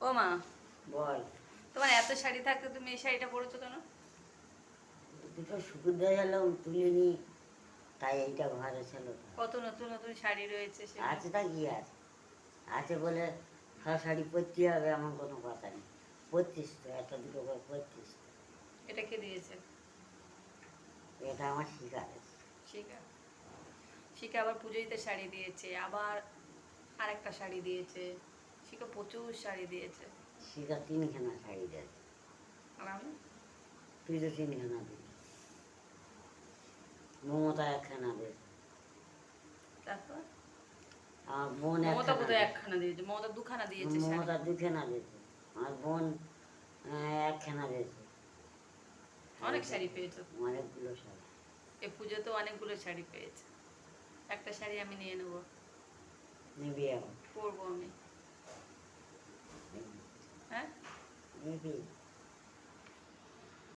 ও মা। বল। তোমার এত শাড়ি থাকতে তুমি এই শাড়িটা পরেছো কেন? দুটো দিয়ে গেলাম তুলিনি তাই এইটা ঘরে ছিল। কত নতুন নতুন শাড়ি রয়েছে সে আছে তা কি আছে? আছে বলে সব শাড়ি পরতে হবে এমন কোনো কথা নেই। পরতিস তো একটা দুটো করে পরতিস। এটা কে দিয়েছে? এটা আমার শিকার আছে শিখা শিখা আবার পুজোইতে শাড়ি দিয়েছে আবার আরেকটা শাড়ি দিয়েছে। শিখা প্রচুর শাড়ি দিয়েছে। শিকার তিনখানা শাড়ি দিয়েছে। আর? আমি তুই তো তিনখানা দিবি। মমতা একখানা দিয়েছে তারপর? আমার বোন মমতা বোধহয় একখানা দিয়েছে মমতা দুখানা দিয়েছে মমতা দুখানা দিয়েছে আমার বোন আহ, একখানা দিয়েছে। অনেক শাড়ি পেয়েছ। অনেকগুলো শাড়ি। এই পুজোতে অনেকগুলো শাড়ি পেয়েছে। একটা শাড়ি আমি নিয়ে নিবি। এখন পরবো আমি হ্যাঁ নিবি